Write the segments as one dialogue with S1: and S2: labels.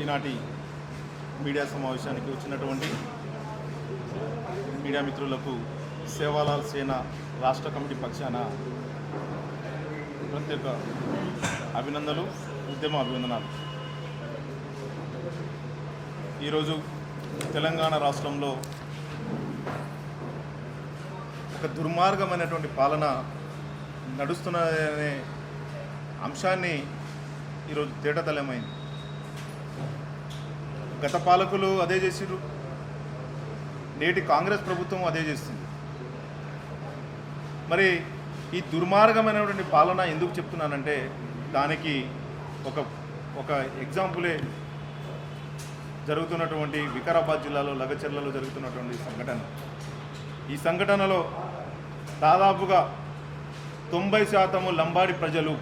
S1: ఈనాటి మీడియా సమావేశానికి వచ్చినటువంటి మీడియా మిత్రులకు సేవాలాల్ సేన రాష్ట్ర కమిటీ పక్షాన ప్రత్యేక అభినందనలు ఉద్యమ అభినందనాలు. ఈరోజు తెలంగాణ రాష్ట్రంలో ఒక దుర్మార్గమైనటువంటి పాలన నడుస్తున్నదనే అంశాన్ని ఈరోజు తేటతలమైంది. గత పాలకులు అదే చేసిరు నేటి కాంగ్రెస్ ప్రభుత్వం అదే చేస్తుంది. మరి ఈ దుర్మార్గమైనటువంటి పాలన ఎందుకు చెప్తున్నానంటే దానికి ఒక ఒక ఎగ్జాంపులే జరుగుతున్నటువంటి వికారాబాద్ జిల్లాలో లగచర్లలో జరుగుతున్నటువంటి సంఘటన. ఈ సంఘటనలో దాదాపుగా తొంభై శాతము లంబాడి ప్రజలు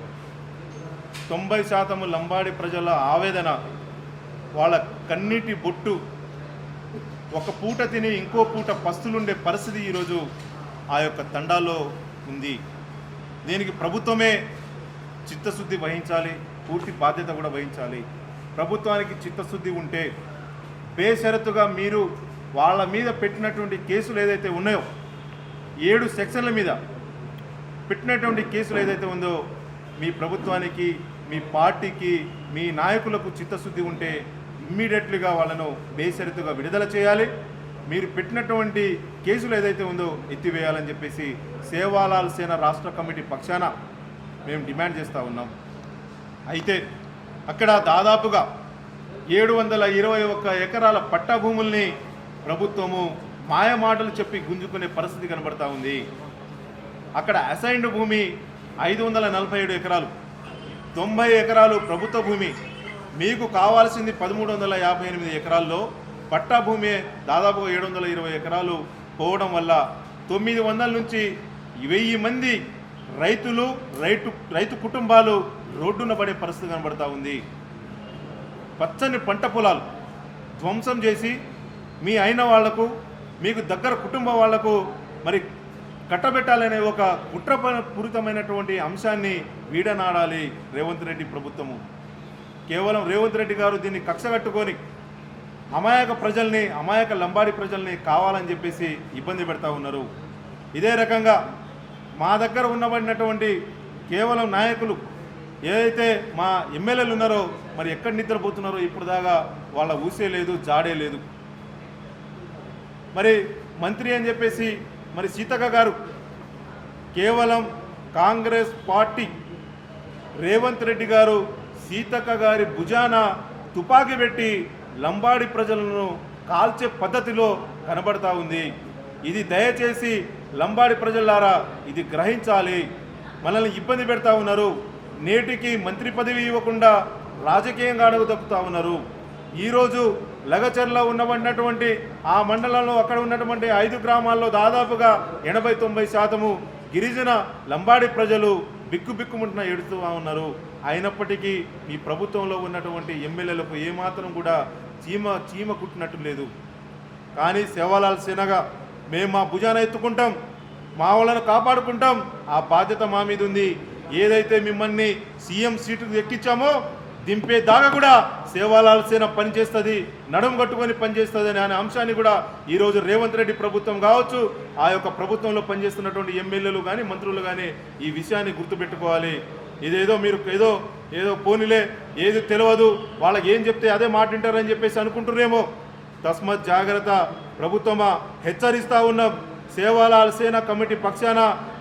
S1: తొంభై శాతము లంబాడి ప్రజల ఆవేదన వాళ్ళ కన్నీటి బొట్టు. ఒక పూట తిని ఇంకో పూట పస్తులుండే పరిస్థితి ఈరోజు ఆ యొక్క తండాలో ఉంది. దీనికి ప్రభుత్వమే చిత్తశుద్ధి వహించాలి పూర్తి బాధ్యత కూడా వహించాలి. ప్రభుత్వానికి చిత్తశుద్ధి ఉంటే బేషరతుగా మీరు వాళ్ళ మీద పెట్టినటువంటి కేసులు ఏదైతే ఉన్నాయో ఏడు సెక్షన్ల మీద పెట్టినటువంటి కేసులు ఏదైతే ఉందో మీ ప్రభుత్వానికి మీ పార్టీకి మీ నాయకులకు చిత్తశుద్ధి ఉంటే ఇమ్మీడియట్లీగా వాళ్ళను బేషరతుగా విడుదల చేయాలి. మీరు పెట్టినటువంటి కేసులు ఏదైతే ఉందో ఎత్తివేయాలని చెప్పేసి సేవాలాల్ సేన రాష్ట్ర కమిటీ పక్షాన మేము డిమాండ్ చేస్తూ ఉన్నాం. అయితే అక్కడ దాదాపుగా ఏడు వందల ఇరవై ఒక్క ఎకరాల పట్టా భూముల్ని ప్రభుత్వము మాయమాటలు చెప్పి గుంజుకునే పరిస్థితి కనబడతా ఉంది. అక్కడ అసైన్డ్ భూమి ఐదు వందల నలభై ఏడు ఎకరాలు తొంభై ఎకరాలు ప్రభుత్వ భూమి మీకు కావాల్సింది పదమూడు వందల యాభై ఎనిమిది ఎకరాల్లో పట్టా భూమి దాదాపుగా ఏడు వందల ఇరవై ఎకరాలు పోవడం వల్ల తొమ్మిది వందల నుంచి వెయ్యి మంది రైతులు రైతు రైతు కుటుంబాలు రోడ్డున పడే పరిస్థితి కనబడతా ఉంది. పచ్చని పంట పొలాలు ధ్వంసం చేసి మీ అయిన వాళ్ళకు మీకు దగ్గర కుటుంబ వాళ్ళకు మరి కట్టబెట్టాలనే ఒక కుట్రపూరితమైనటువంటి అంశాన్ని వీడనాడాలి రేవంత్ రెడ్డి ప్రభుత్వము. కేవలం రేవంత్ రెడ్డి గారు దీన్ని కక్షగట్టుకొని అమాయక ప్రజల్ని అమాయక లంబాడి ప్రజల్ని కావాలని చెప్పేసి ఇబ్బంది పెడతా ఉన్నారు. ఇదే రకంగా మా దగ్గర ఉన్నబడినటువంటి కేవలం నాయకులు ఏదైతే మా ఎమ్మెల్యేలు ఉన్నారో మరి ఎక్కడ నిద్రపోతున్నారో ఇప్పుడు దాకా వాళ్ళ ఊసే లేదు జాడే లేదు. మరి మంత్రి అని చెప్పేసి మరి సీతక్క గారు కేవలం కాంగ్రెస్ పార్టీ రేవంత్ రెడ్డి గారు సీతక్క గారి భుజాన తుపాకీ పెట్టి లంబాడి ప్రజలను కాల్చే పద్ధతిలో కనబడతా ఉంది. ఇది దయచేసి లంబాడి ప్రజలారా ఇది గ్రహించాలి. మనల్ని ఇబ్బంది పెడతా ఉన్నారు. నేటికి మంత్రి పదవి ఇవ్వకుండా రాజకీయంగా అడుగు తప్పుతా ఉన్నారు. ఈరోజు లగచర్లో ఉన్నటువంటి ఆ మండలంలో అక్కడ ఉన్నటువంటి ఐదు గ్రామాల్లో దాదాపుగా ఎనభై తొంభై శాతము గిరిజన లంబాడి ప్రజలు బిక్కు బిక్కుముంటున్న ఉన్నారు. అయినప్పటికీ ఈ ప్రభుత్వంలో ఉన్నటువంటి ఎమ్మెల్యేలకు ఏమాత్రం కూడా చీమ చీమ కుట్టినట్టు లేదు. కానీ సేవలాల్ సేనగా మేము మా భుజాన ఎత్తుకుంటాం. మా వాళ్ళను కాపాడుకుంటాం. ఆ బాధ్యత మా మీద ఉంది ఏదైతే మిమ్మల్ని సీఎం సీటుకు ఎక్కించామో దింపే దాకా కూడా సేవాలాల్సిన పనిచేస్తుంది నడుము కట్టుకొని పనిచేస్తుంది అనే అంశాన్ని కూడా ఈరోజు రేవంత్ రెడ్డి ప్రభుత్వం కావచ్చు ఆ యొక్క ప్రభుత్వంలో పనిచేస్తున్నటువంటి ఎమ్మెల్యేలు కానీ మంత్రులు కానీ ఈ విషయాన్ని గుర్తుపెట్టుకోవాలి. ఇదేదో మీరు ఏదో ఏదో పోనీలే ఏది తెలియదు వాళ్ళకి ఏం చెప్తే అదే మాటింటారని చెప్పేసి అనుకుంటున్నారేమో. తస్మత్ జాగ్రత్త ప్రభుత్వమా హెచ్చరిస్తూ ఉన్నాం. సేవాలాల్ సేన కమిటీ పక్షాన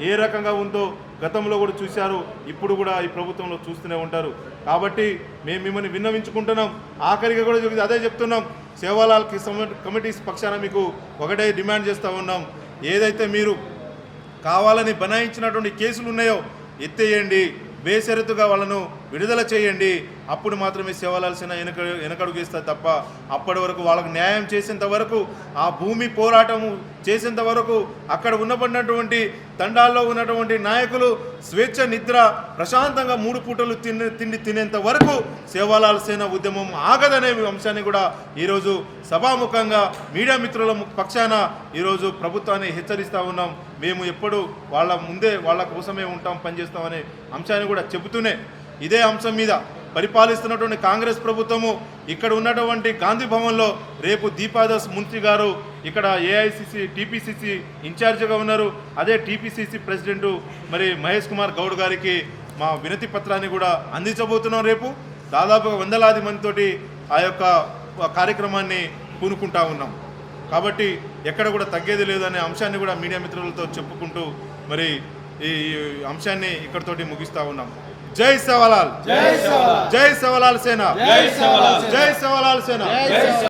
S1: ఏ రకంగా ఉందో గతంలో కూడా చూశారు ఇప్పుడు కూడా ఈ ప్రభుత్వంలో చూస్తూనే ఉంటారు. కాబట్టి మేము మిమ్మల్ని విన్నవించుకుంటున్నాం. ఆఖరిగా కూడా అదే చెప్తున్నాం. సేవాలాల్కి సమ- కమిటీస్ పక్షాన మీకు ఒకటే డిమాండ్ చేస్తూ ఉన్నాం. ఏదైతే మీరు కావాలని బనాయించినటువంటి కేసులు ఉన్నాయో ఎత్తేయండి. బేషరతుగా వాళ్ళను విడుదల చేయండి. అప్పుడు మాత్రమే సేవలాల్సిన వెనక వెనకడుగిస్తారు తప్ప అప్పటి వరకు వాళ్ళకు న్యాయం చేసేంత వరకు ఆ భూమి పోరాటము చేసేంత వరకు అక్కడ ఉన్నబడినటువంటి తండాల్లో ఉన్నటువంటి నాయకులు స్వేచ్ఛ నిద్ర ప్రశాంతంగా మూడు పూటలు తిన్న తిండి తినేంత వరకు సేవాలాల్ సేన ఉద్యమం ఆగదనే అంశాన్ని కూడా ఈరోజు సభాముఖంగా మీడియా మిత్రుల పక్షాన ఈరోజు ప్రభుత్వాన్ని హెచ్చరిస్తూ ఉన్నాం. మేము ఎప్పుడు వాళ్ళ ముందే వాళ్ళ కోసమే ఉంటాం పనిచేస్తామనే అంశాన్ని కూడా చెబుతూనే ఇదే అంశం మీద పరిపాలిస్తున్నటువంటి కాంగ్రెస్ ప్రభుత్వము ఇక్కడ ఉన్నటువంటి గాంధీ భవన్లో రేపు దీపాదాస్ మున్సి గారు ఇక్కడ ఏఐసిసి టీపీసీసీ ఇన్ఛార్జిగా ఉన్నారు. అదే టీపీసీసీ ప్రెసిడెంట్ మరి మహేష్ కుమార్ గౌడ్ గారికి మా వినతి పత్రాన్ని కూడా అందించబోతున్నాం రేపు. దాదాపుగా వందలాది మందితోటి ఆ యొక్క కార్యక్రమాన్ని పూనుకుంటా ఉన్నాం. కాబట్టి ఎక్కడ కూడా తగ్గేది లేదు అనే అంశాన్ని కూడా మీడియా మిత్రులతో చెప్పుకుంటూ మరి ఈ అంశాన్ని ఇక్కడతోటి ముగిస్తూ ఉన్నాం. జై సవలాల్
S2: జై సవాలాల్
S1: జై సవలాల్ సేన
S2: జై సవాలాల్ సేన.
S1: జై సవలాల్ సేన